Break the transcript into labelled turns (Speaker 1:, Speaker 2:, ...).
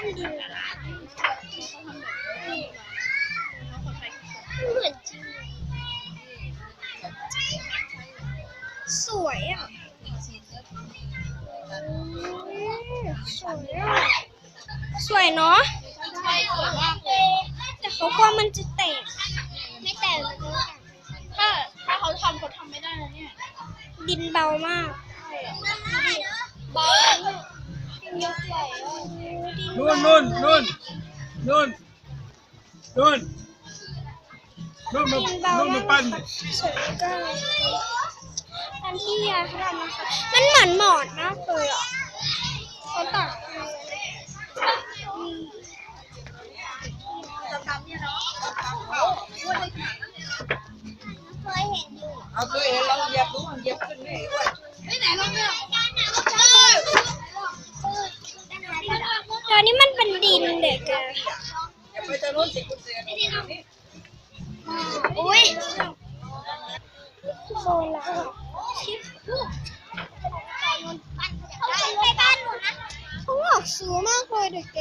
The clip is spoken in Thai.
Speaker 1: ปั้นดินเหมือนจริงสวยอะอืมสวยอะสวยเนาะ
Speaker 2: ใช่สวยมากเลย
Speaker 1: แต่เขากลัวมันจะแตก
Speaker 2: ไม่แต่เลยถ้าถ้าเขาทำเขาทำไม่ได้นะเนี่ย
Speaker 1: ดินเบามาก
Speaker 2: เบา
Speaker 3: นู่นนู่นนู่นนู่นนู่นนู่นมา
Speaker 1: ดินเบา
Speaker 3: นู่น
Speaker 1: มา
Speaker 3: มากปั้น
Speaker 1: นะคะสวยก็ตอนที่ยายเขาทำนะคะมันเหมือนหมอนมากเลยอะเขาตัดมาอืม
Speaker 2: เคยเห็นอยู่
Speaker 4: เอาตัวเองลองเหยียบดูเหยียบขึ้นนี่อ้ว
Speaker 2: อุ้ย
Speaker 1: โซนลา
Speaker 2: ชิปลูเขาไปบ้านหนูนะ
Speaker 1: เขาบอกสูงมากเลยเด็กแก